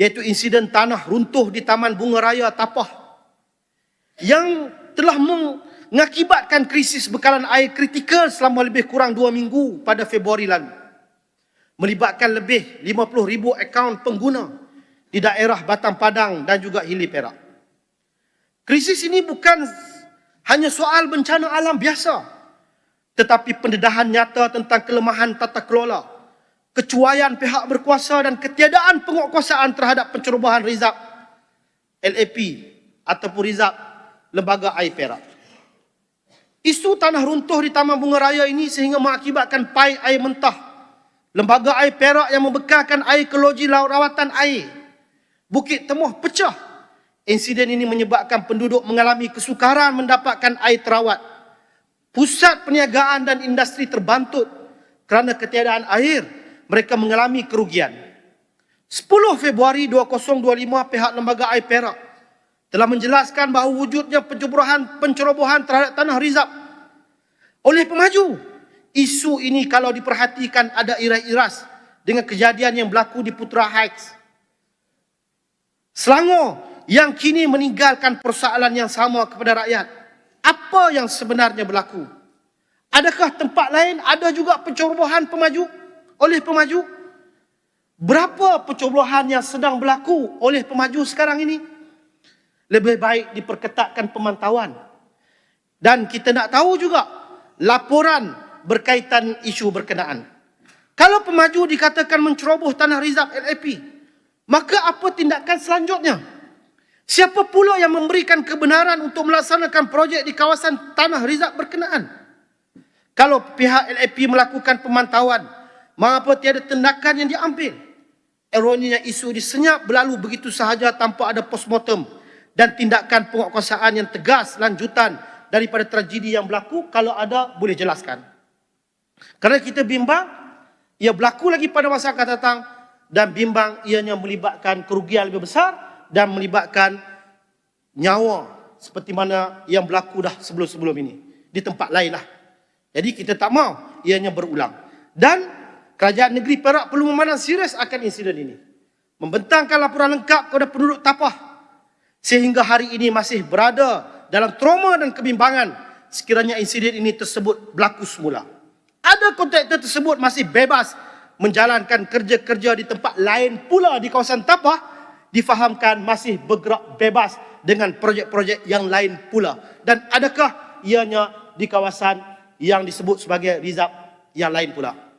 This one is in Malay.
iaitu insiden tanah runtuh di Taman Bunga Raya Tapah yang telah mengakibatkan krisis bekalan air kritikal selama lebih kurang dua minggu pada Februari lalu. Melibatkan lebih 50 ribu akaun pengguna di daerah Batang Padang dan juga Hili Perak. Krisis ini bukan hanya soal bencana alam biasa, tetapi pendedahan nyata tentang kelemahan tata kelola, kecuaian pihak berkuasa dan ketiadaan penguatkuasaan terhadap pencerobohan rizab LAP ataupun rizab Lembaga Air Perak. Isu tanah runtuh di Taman Bunga Raya ini sehingga mengakibatkan pai air mentah. Lembaga Air Perak yang membekalkan air ke loji laut rawatan air. Bukit Temuh pecah. Insiden ini menyebabkan penduduk mengalami kesukaran mendapatkan air terawat. Pusat perniagaan dan industri terbantut kerana ketiadaan air. Mereka mengalami kerugian. 10 Februari 2025 pihak Lembaga Air Perak telah menjelaskan bahawa wujudnya pencerobohan pencerobohan terhadap tanah rizab oleh pemaju. Isu ini kalau diperhatikan ada iras-iras dengan kejadian yang berlaku di Putra Heights. Selangor yang kini meninggalkan persoalan yang sama kepada rakyat. Apa yang sebenarnya berlaku? Adakah tempat lain ada juga pencerobohan pemaju oleh pemaju? Berapa pencerobohan yang sedang berlaku oleh pemaju sekarang ini? Lebih baik diperketatkan pemantauan. Dan kita nak tahu juga laporan berkaitan isu berkenaan. Kalau pemaju dikatakan menceroboh tanah rizab LAP, maka apa tindakan selanjutnya? Siapa pula yang memberikan kebenaran untuk melaksanakan projek di kawasan tanah rizab berkenaan? Kalau pihak LAP melakukan pemantauan, mengapa tiada tindakan yang diambil? Eroninya isu disenyap berlalu begitu sahaja tanpa ada postmortem dan tindakan penguatkuasaan yang tegas lanjutan daripada tragedi yang berlaku kalau ada boleh jelaskan. Kerana kita bimbang ia berlaku lagi pada masa akan datang dan bimbang ianya melibatkan kerugian lebih besar dan melibatkan nyawa seperti mana yang berlaku dah sebelum-sebelum ini di tempat lain lah. Jadi kita tak mau ianya berulang. Dan kerajaan negeri Perak perlu memandang serius akan insiden ini. Membentangkan laporan lengkap kepada penduduk Tapah sehingga hari ini masih berada dalam trauma dan kebimbangan sekiranya insiden ini tersebut berlaku semula. Ada kontraktor tersebut masih bebas menjalankan kerja-kerja di tempat lain pula di kawasan Tapah difahamkan masih bergerak bebas dengan projek-projek yang lain pula. Dan adakah ianya di kawasan yang disebut sebagai rizab yang lain pula?